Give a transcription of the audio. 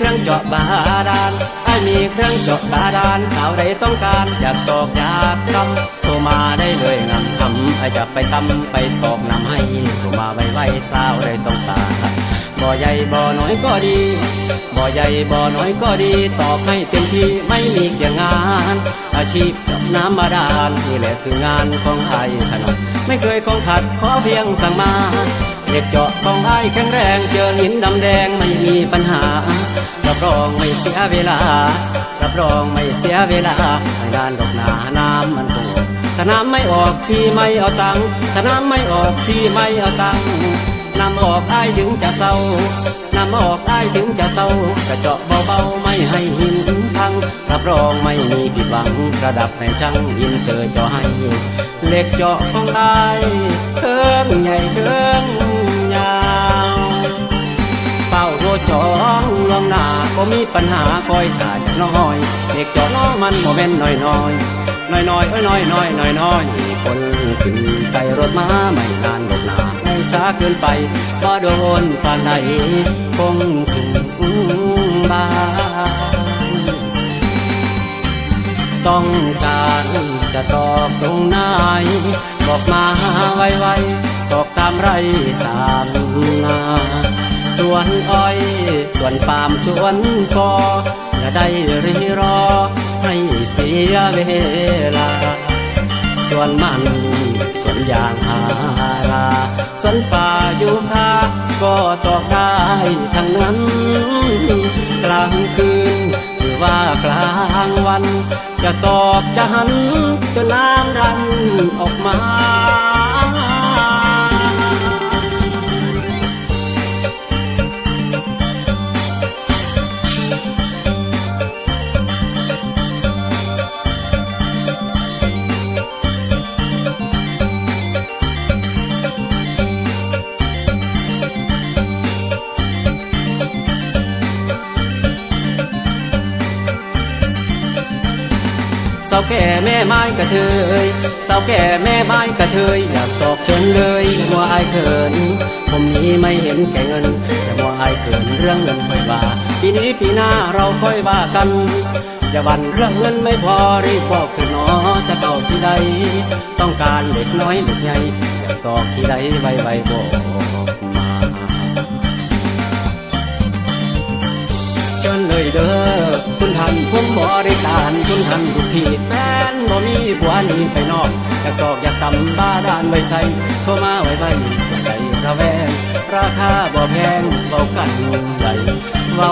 เครื่องเจาะบาดาลไอ้มีเครื่องเจาะบาดาลสาวใดต้องการอยากตอกอยากทำโทรมาได้เลยงามทำไอ้จะไปทำไปตอกนำให้โทรมาไวไวๆสาวใดต้องการบ่ใหญ่บ่น้อยก็ดีบ่ใหญ่บ่น้อยก็ดีตอบให้เต็มที่ไม่มีเกี่ยงงาน อาชีพกับน้ำบาดาลนี่แหละคืองานของไอ้ถนนไม่เคยของขัดขอเพียงสั่งมาเด็กเจาะของไอ้แข็งแรงเจอหินดำแดงไม่มีปัญหา รับรองไม่เสียเวลา รับรองไม่เสียเวลา ไม่นานดอกหนาน้ำมันคงออกถ้าน้ำไม่ออกพี่ไม่เอาตังค์ถ้าน้ำไม่ออกพี่ไม่เอาตังค์นำออกได้ถึงจะเศร้าน้ำออกได้ถึงจะเศร้ากระเจาะเบาๆไม่ให้หินพัง รับรองไม่มีผิดหวังระดับแห่ช่างยินเจอเจาะให้ เล็กเจาะของได้เทิงใหญ่เทิงยา บ่มีปัญหาคอยถ่าจน้อย เด็กจอน้องมันบ่แม่นน้อยน้อยน้อยน้อยเอน้อยน้อยน้อยน้อยคนขึ้นใส่รถมาไม่นานหลบหนาไม่ช้าเกินไปก็โดนปานไใดคงถึงบ้านต้องการจะตอบตรงไหนบอกมาไวๆตอกตามไรตามนาสวนอ้อย สวนปามสวนกออย่าได้รีรอ ให้เสียเวลา สวนมันสวนยางพาราสวนป่ายูคาก็ตอกได้ทั้งนั้น กลางคืนหรือว่ากลางวัน จะตอกจะหันจนน้ำาวแก่แม่ไม้กระเทยสาวแก่แม่ไม้กระเทยอยากตอกเชิญเลยมัวอายเขินผมนี้ไม่เห็นแก่เงิน แต่มัวอายเขินเรื่องเงินค่อยว่าปีนี้ปีหน้าเราค่อยว่ากันอย่าบันเรื่องเงินไม่พอรีบบอกคือหนอจะตอกที่ใดต้องการเด็กน้อยเด็กใหญ่อยากตอกที่ใดไวไวบอกมาเชิญเลยเด้อ ผมบริการคุณท่านทุกทีแฟนบ่มีผัวหนีไปนอกอยากตอกอยากตำบ้าด้านไว้ใส่โทรมาไว้ไว้ใจระแวง ราคาบ่แพงเบากันใหญ่เบา